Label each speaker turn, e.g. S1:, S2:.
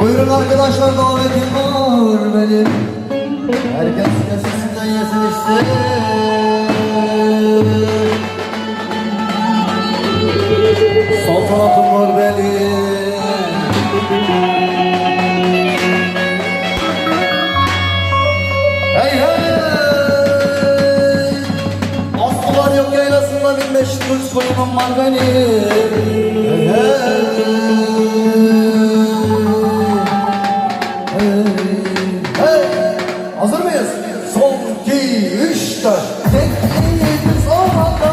S1: Buyurun arkadaşlar davetim var benim Herkes kesisinden yesin işte Saltanatım var benim. Meşhur koyunum var benim Hey hey hey. Hazır mıyız? Son, iki, üç, dört. Tekniğimiz olmadan